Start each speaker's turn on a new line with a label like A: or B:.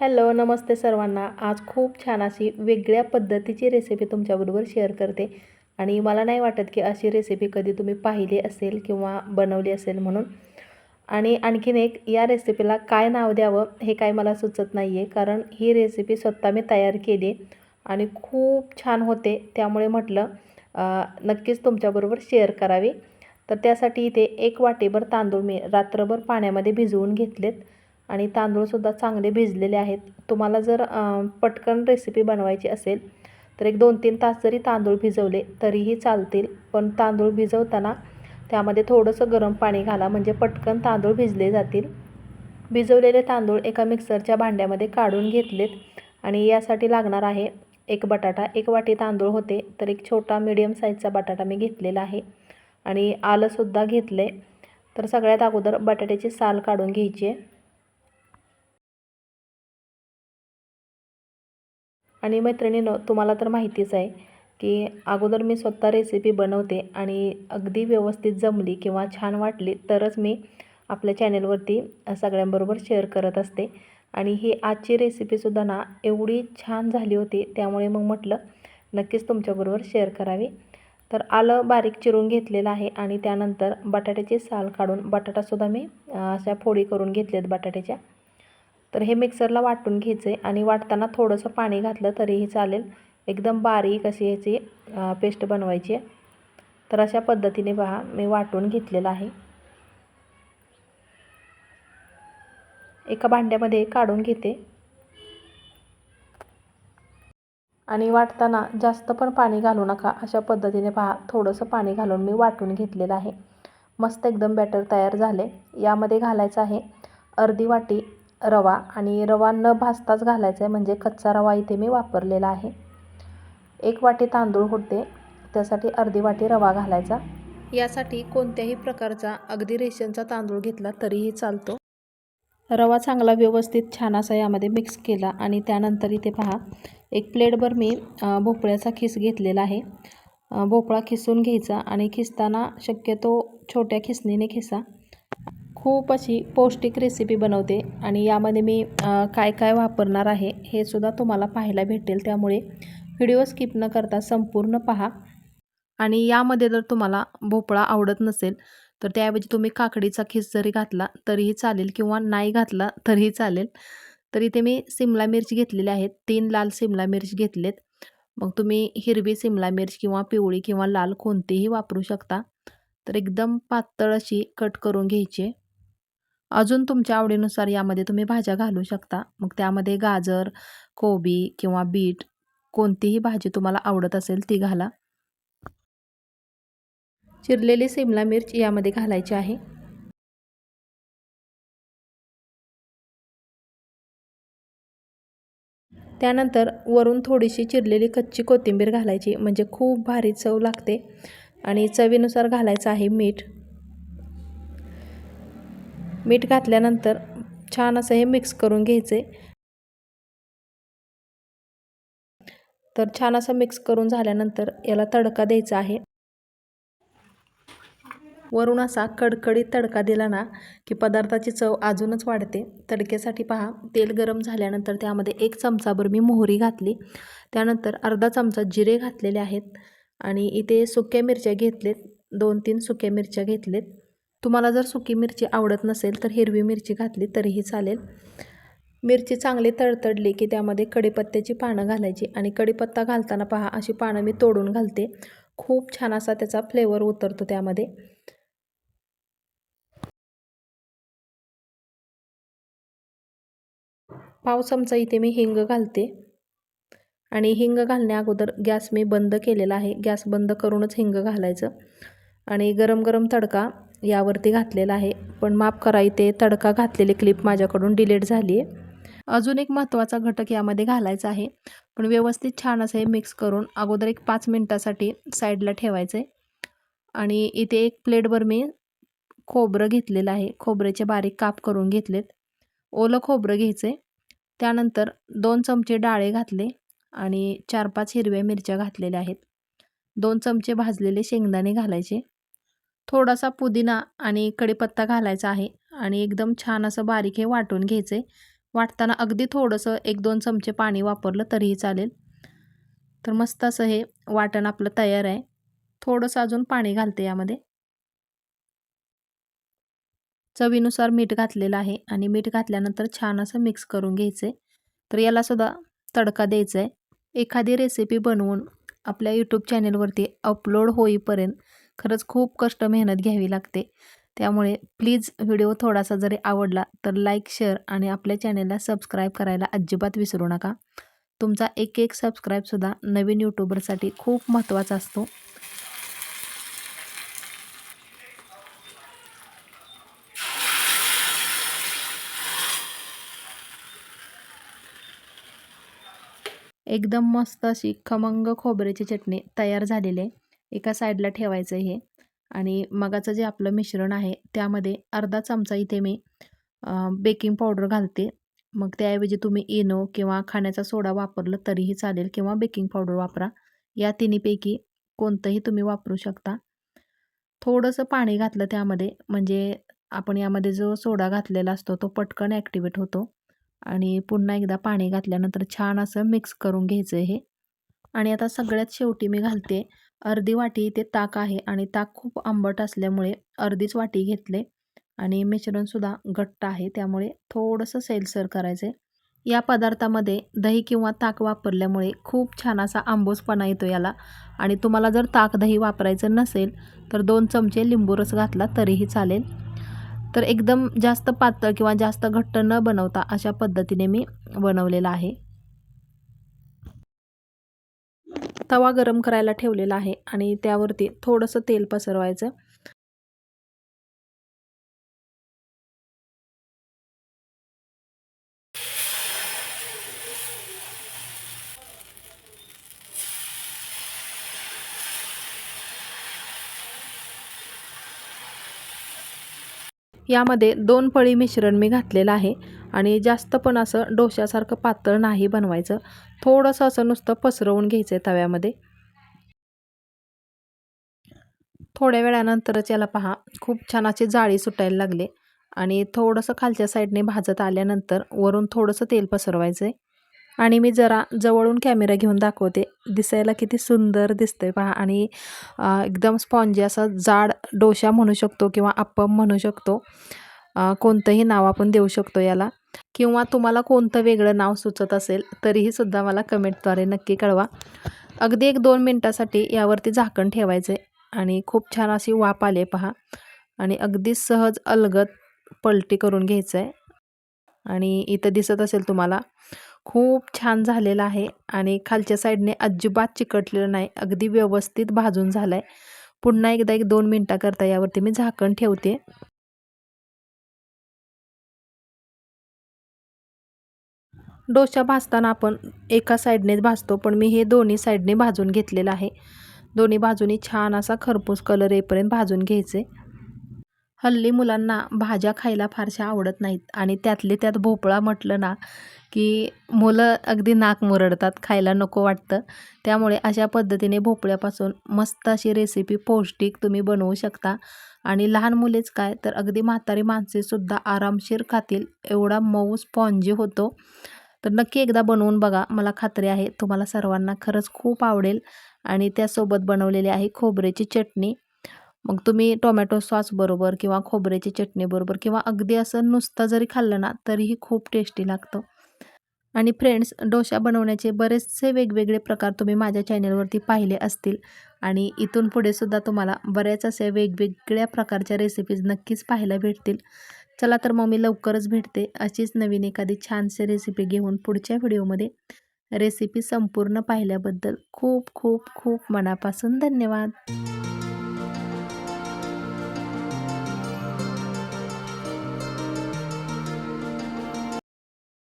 A: Hello नमस्ते सर्वांना. आज खूप छान अशी वेगळ्या पद्धतीची रेसिपी तुमच्याबरोबर शेअर करते. आणि मला नाही वाटत की अशी रेसिपी कधी तुम्ही पाहिली असेल किंवा बनवली असेल म्हणून. आणि आणखीन एक या रेसिपीला काय नाव द्यावं हे काय मला सुचत नाही आहे कारण ही रेसिपी स्वतः मी तयार केली आणि खूप छान होते. त्यामुळे म्हटलं नक्कीच तुमच्याबरोबर शेअर करावी. तर त्यासाठी इथे एक वाटीभर तांदूळ मी रात्रभर पाण्यामध्ये भिजवून घेतलेत. आणि तांदूळसुद्धा चांगले भिजलेले आहेत. तुम्हाला जर पटकन रेसिपी बनवायची असेल तर एक दोन तीन तास जरी तांदूळ भिजवले तरीही चालतील. पण तांदूळ भिजवताना त्यामध्ये थोडंसं गरम पाणी घाला म्हणजे पटकन तांदूळ भिजले जातील. भिजवलेले तांदूळ एका मिक्सरच्या भांड्यामध्ये काढून घेतलेत आणि यासाठी लागणार आहे एक बटाटा. एक वाटी तांदूळ होते तर एक छोटा मीडियम साईजचा बटाटा मी घेतलेला आहे. आणि आलंसुद्धा घेतलं आहे तर सगळ्यात अगोदर बटाट्याची साल काढून घ्यायची आहे. आणि मैत्रिणीनं तुम्हाला तर माहितीच आहे की अगोदर मी स्वतः रेसिपी बनवते आणि अगदी व्यवस्थित जमली किंवा छान वाटली तरच मी आपल्या चॅनेलवरती सगळ्यांबरोबर शेअर करत असते. आणि ही आजची रेसिपीसुद्धा ना एवढी छान झाली होती त्यामुळे मग म्हटलं नक्कीच तुमच्याबरोबर शेअर करावी. तर आलं बारीक चिरून घेतलेलं आहे आणि त्यानंतर बटाट्याची साल काढून बटाटासुद्धा मी अशा फोडी करून घेतल्यात बटाट्याच्या. तर हे मिक्सरला वाटून घ्यायचं आहे आणि वाटताना थोडंसं पाणी घातलं तरीही चालेल. एकदम बारीक अशी ह्याची पेस्ट बनवायची आहे. तर अशा पद्धतीने पहा मी वाटून घेतलेलं आहे. एका भांड्यामध्ये काढून घेते. आणि वाटताना जास्त पण पाणी घालू नका. अशा पद्धतीने पहा थोडंसं पाणी घालून मी वाटून घेतलेलं आहे. मस्त एकदम बॅटर तयार झाले यामध्ये घालायचं आहे अर्धी वाटी रवा आणि रवा न भाजताच घालायचा आहे म्हणजे कच्चा रवा इथे मी वापरलेला आहे. एक वाटी तांदूळ होते त्यासाठी अर्धी वाटी रवा घालायचा. यासाठी कोणत्याही प्रकारचा अगदी रेशनचा तांदूळ घेतला तरीही चालतो. रवा चांगला व्यवस्थित छान असा यामध्ये मिक्स केला आणि त्यानंतर इथे पहा एक प्लेटभर मी भोपळ्याचा खिस घेतलेला आहे. भोपळा खिसून घ्यायचा आणि खिसताना शक्यतो छोट्या खिसणीने खिसा. खूप अशी पौष्टिक रेसिपी बनवते आणि यामध्ये मी काय काय वापरणार आहे हे सुद्धा तुम्हाला पाहायला भेटेल. त्यामुळे व्हिडिओ स्किप न करता संपूर्ण पहा. आणि यामध्ये जर तुम्हाला भोपळा आवडत नसेल तर त्याऐवजी तुम्ही काकडीचा खिस जरी घातला तरीही चालेल किंवा नाही घातला तरीही चालेल. तर इथे मी सिमला मिरची घेतलेली आहेत. तीन लाल सिमला मिर्च घेतलेत. मग तुम्ही हिरवी सिमला मिर्च किंवा पिवळी किंवा लाल कोणतीही वापरू शकता. तर एकदम पातळ अशी कट करून घ्यायची आहे. अजून तुमच्या आवडीनुसार यामध्ये तुम्ही भाज्या घालू शकता. मग त्यामध्ये गाजर कोबी किंवा बीट कोणतीही भाजी तुम्हाला आवडत असेल ती घाला. चिरलेली सिमला मिर्च यामध्ये घालायची आहे. त्यानंतर वरून थोडीशी चिरलेली कच्ची कोथिंबीर घालायची. म्हणजे खूप भारी चव लागते. आणि चवीनुसार घालायचं आहे मीठ. मीठ घातल्यानंतर छान असं हे मिक्स करून घ्यायचे. तर छान असं मिक्स करून झाल्यानंतर याला तडका द्यायचा आहे. वरून असा कडकडीत तडका दिला ना की पदार्थाची चव अजूनच वाढते. तडक्यासाठी पहा तेल गरम झाल्यानंतर त्यामध्ये एक चमचाभर मी मोहरी घातली. त्यानंतर अर्धा चमचा जिरे घातलेले आहेत आणि इथे सुक्या मिरच्या घेतलेत दोन तीन सुक्या मिरच्या घेतलेत. तुम्हाला जर सुकी मिरची आवडत नसेल तर हिरवी मिरची घातली तरीही चालेल. मिरची चांगली तडतडली की त्यामध्ये कढीपत्त्याची पानं घालायची आणि कढीपत्ता घालताना पहा अशी पानं मी तोडून घालते. खूप छान असा त्याचा फ्लेवर उतरतो त्यामध्ये. पाव चमचा इथे मी हिंग घालते. आणि हिंग घालण्या अगोदर गॅस मी बंद केलेला आहे. गॅस बंद करूनच हिंग घालायचं. आणि गरम गरम तडका यावरती घातलेला आहे. पण माफ करा इथे तडका घातलेली क्लिप माझ्याकडून डिलीट झाली आहे. अजून एक महत्त्वाचा घटक यामध्ये घालायचा आहे. पण व्यवस्थित छान असं हे मिक्स करून अगोदर एक पाच मिनटासाठी साईडला ठेवायचं आहे आणि इथे एक प्लेटभर मी खोबरं घेतलेलं आहे. खोबऱ्याचे बारीक काप करून घेतलेत. ओलं खोबरं घ्यायचं आहे त्यानंतर दोन चमचे डाळे घातले आणि चार पाच हिरव्या मिरच्या घातलेल्या आहेत. दोन चमचे भाजलेले शेंगदाणे घालायचे. थोडासा पुदिना आणि कढीपत्ता घालायचा आहे आणि एकदम छान असं बारीक हे वाटून घ्यायचं. आहे वाटताना अगदी थोडंसं एक दोन चमचे पाणी वापरलं तरीही चालेल. तर मस्त असं हे वाटण आपलं तयार आहे. थोडंसं अजून पाणी घालते यामध्ये. चवीनुसार मीठ घातलेलं आहे आणि मीठ घातल्यानंतर छान असं मिक्स करून घ्यायचं. आहे तर यालासुद्धा तडका द्यायचा आहे. एखादी रेसिपी बनवून आपल्या यूट्यूब चॅनेलवरती अपलोड होईपर्यंत खरंच खूप कष्ट मेहनत घ्यावी लागते. त्यामुळे प्लीज व्हिडिओ थोडासा जरी आवडला तर लाईक शेअर आणि आपल्या चॅनेलला सबस्क्राईब करायला अजिबात विसरू नका. तुमचा एक एक सबस्क्राईबसुद्धा नवीन यूट्यूबरसाठी खूप महत्त्वाचा असतो. एकदम मस्त अशी खमंग खोबऱ्याची चटणी तयार झालेली आहे. एका साईडला ठेवायचं हे आणि मगाचं जे आपलं मिश्रण आहे त्यामध्ये अर्धा चमचा इथे मी बेकिंग पावडर घालते. मग त्याऐवजी तुम्ही इनो किंवा खाण्याचा सोडा वापरलं तरीही चालेल किंवा बेकिंग पावडर वापरा. या तिन्हीपैकी कोणतंही तुम्ही वापरू शकता. थोडंसं पाणी घातलं त्यामध्ये म्हणजे आपण यामध्ये जो सोडा घातलेला असतो तो पटकन ॲक्टिवेट होतो. आणि पुन्हा एकदा पाणी घातल्यानंतर छान असं मिक्स करून घ्यायचं हे आणि आता सगळ्यात शेवटी मी घालते अर्धी वाटी इथे ताक आहे आणि ताक खूप आंबट असल्यामुळे अर्धीच वाटी घेतले आणि मिश्रणसुद्धा घट्ट आहे त्यामुळे थोडंसं सैलसर करायचं आहे या पदार्थामध्ये दही किंवा ताक वापरल्यामुळे खूप छान असा आंबोसपणा येतो याला. आणि तुम्हाला जर ताक दही वापरायचं नसेल तर दोन चमचे लिंबू रस घातला तरीही चालेल. तर एकदम जास्त पातळ किंवा जास्त घट्ट न बनवता अशा पद्धतीने मी बनवलेला आहे. तवा गरम करायला ठेवलेला आहे आणि त्यावरती थोडंसं तेल पसरवायचं. यामध्ये दोन पळी मिश्रण मी घातलेलं आहे आणि जास्त पण असं डोश्यासारखं पातळ नाही बनवायचं. थोडंसं असं नुसतं पसरवून घ्यायचं आहे तव्यामध्ये. थोड्या वेळानंतरच याला पहा खूप छान अशी जाळी सुटायला लागले आणि थोडंसं खालच्या साईडने भाजत आल्यानंतर वरून थोडंसं तेल पसरवायचं आहे आणि मी जरा जवळून कॅमेरा घेऊन दाखवते. दिसायला किती सुंदर दिसतंय पहा. आणि एकदम स्पॉन्जी असा जाड डोशा म्हणू शकतो किंवा अप्पम म्हणू शकतो. कोणतंही नाव आपण देऊ शकतो याला. किंवा तुम्हाला कोणतं वेगळं नाव सुचत असेल तरीही सुद्धा मला कमेंटद्वारे नक्की कळवा. अगदी एक दोन मिनटासाठी यावरती झाकण ठेवायचे आणि खूप छान अशी वाप आले पहा. आणि अगदी सहज अलगत पलटी करून घ्यायचं आहे आणि इथं दिसत असेल तुम्हाला खूप छान झालेलं आहे आणि खालच्या साईडने अजिबात चिकटलेलं नाही. अगदी व्यवस्थित भाजून झालं आहे पुन्हा एकदा एक दोन मिनटाकरता यावरती मी झाकण ठेवते. डोसा भाजताना आपण एका साईडनेच भाजतो पण मी हे दोन्ही साईडने भाजून घेतलेलं आहे. दोन्ही बाजूनी छान असा खरपूस कलर येईपर्यंत भाजून घ्यायचे. हल्ली मुलांना भाज्या खायला फारशा आवडत नाहीत. आणि त्यातले त्यात भोपळा म्हटलं ना की मुलं अगदी नाक मुरडतात खायला नको वाटतं. त्यामुळे अशा पद्धतीने भोपळ्यापासून मस्त अशी रेसिपी पौष्टिक तुम्ही बनवू शकता. आणि लहान मुलेच काय तर अगदी म्हातारी माणसेसुद्धा आरामशीर खातील एवढा मऊ स्पॉन्जी होतो. तर नक्की एकदा बनवून बघा मला खात्री आहे तुम्हाला सर्वांना खरंच खूप आवडेल. आणि त्यासोबत बनवलेली आहे खोबऱ्याची चटणी. मग तुम्ही टोमॅटो सॉसबरोबर किंवा खोबऱ्याची चटणीबरोबर किंवा अगदी असं नुसतं जरी खाल्लं ना तरीही खूप टेस्टी लागतं. आणि फ्रेंड्स डोशा बनवण्याचे बरेचसे वेगवेगळे प्रकार तुम्ही माझ्या चॅनलवरती पाहिले असतील. आणि इथून पुढे सुद्धा तुम्हाला बऱ्याच अशा वेगवेगळ्या प्रकारच्या रेसिपीज नक्कीच पाहायला भेटतील. चला तर मग मी लवकरच भेटते अशीच नवीन एखादी छानशी रेसिपी घेऊन पुढच्या व्हिडिओमध्ये रेसिपी संपूर्ण पाहिल्याबद्दल खूप खूप खूप मनापासून धन्यवाद.